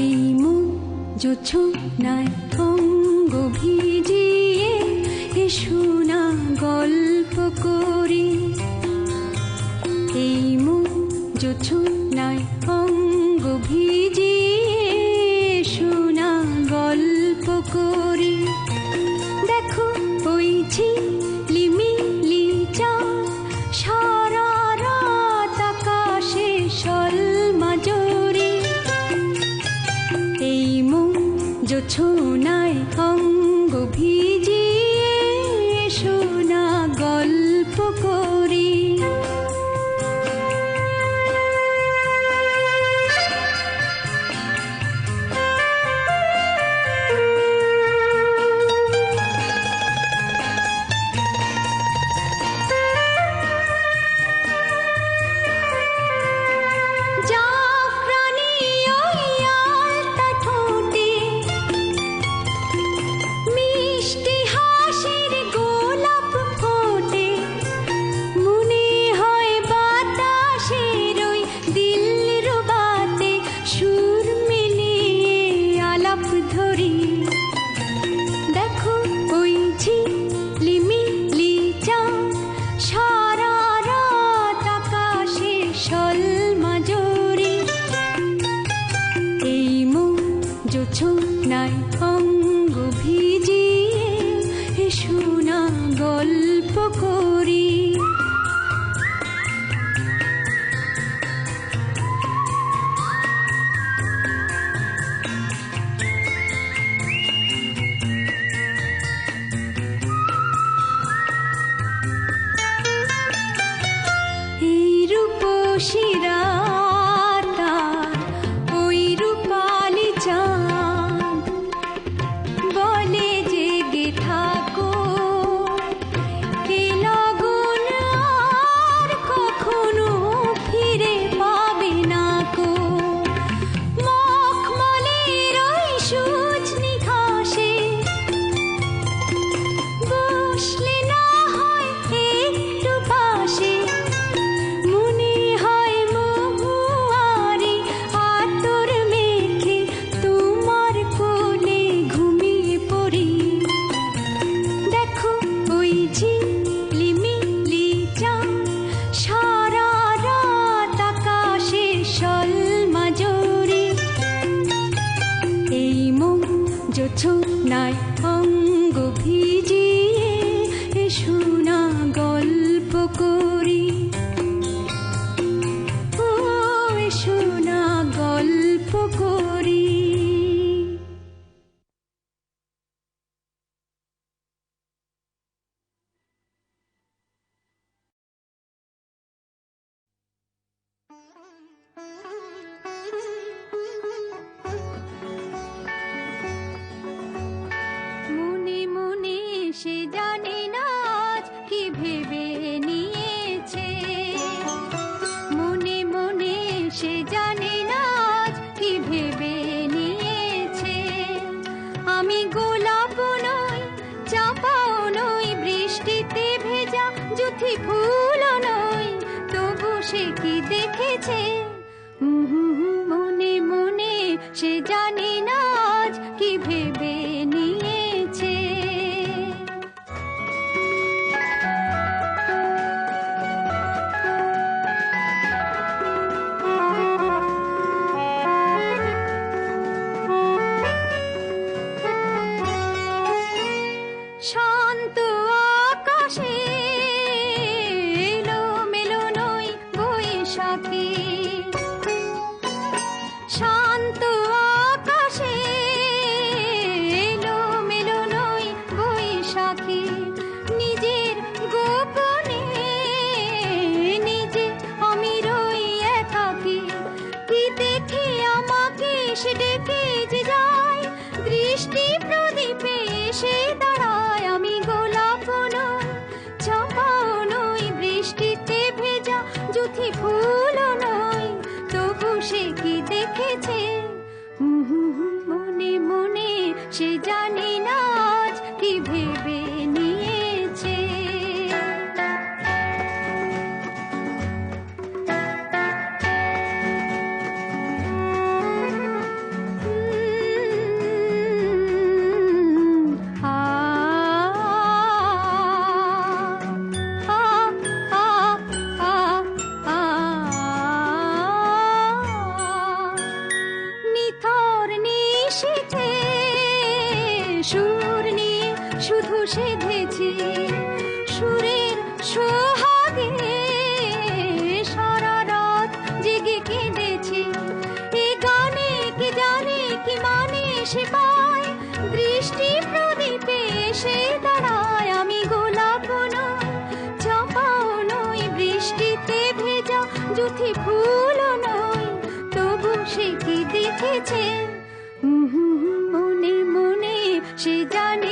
এইমু জোছনায় অঙ্গ ভিজিয়ে এসো না গল্প করি। এইমু জোছনায় অঙ্গ ভিজিয়ে এসো না গল্প করি। দেখো ওই ঝি ছোনায় অঙ্গ ভিজিয়ে শোনা গল্প করি। night. যদি ফুল নয়, তবু সে কি দেখেছে? মনে মনে সে জানে না আজ কি ভেবে। 唱。ভেবে নিয়েছে। নিথর নিশিতে সুর শুধু সেধেছি সুরের সোহাগে। সারা রাত জেগে কেঁদেছি। এ গানে জানে কি মানে সে পায়। দৃষ্টি প্রদীপে দাঁড়ায় আমি গোলাপ নয়। নই বৃষ্টিতে ভেজা জুথি ফুল নয়। তবু সে কি দেখেছে? মনে মনে সে জানে